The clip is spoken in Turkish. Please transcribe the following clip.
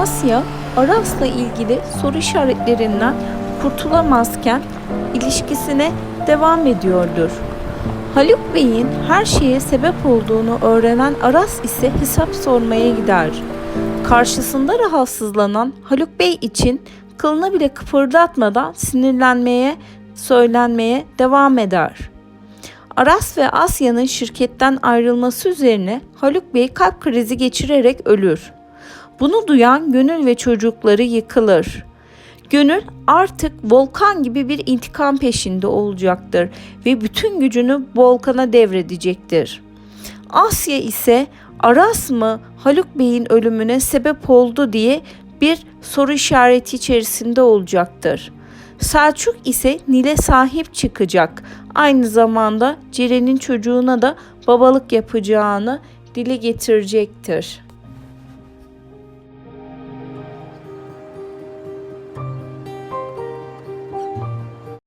Asya, Aras'la ilgili soru işaretlerinden kurtulamazken ilişkisine devam ediyordur. Haluk Bey'in her şeye sebep olduğunu öğrenen Aras ise hesap sormaya gider. Karşısında rahatsızlanan Haluk Bey için kılını bile kıpırdatmadan sinirlenmeye, söylenmeye devam eder. Aras ve Asya'nın şirketten ayrılması üzerine Haluk Bey kalp krizi geçirerek ölür. Bunu duyan Gönül ve çocukları yıkılır. Gönül artık Volkan gibi bir intikam peşinde olacaktır ve bütün gücünü Volkan'a devredecektir. Asya ise Aras mı Haluk Bey'in ölümüne sebep oldu diye bir soru işareti içerisinde olacaktır. Selçuk ise Nil'e sahip çıkacak. Aynı zamanda Ceren'in çocuğuna da babalık yapacağını dile getirecektir.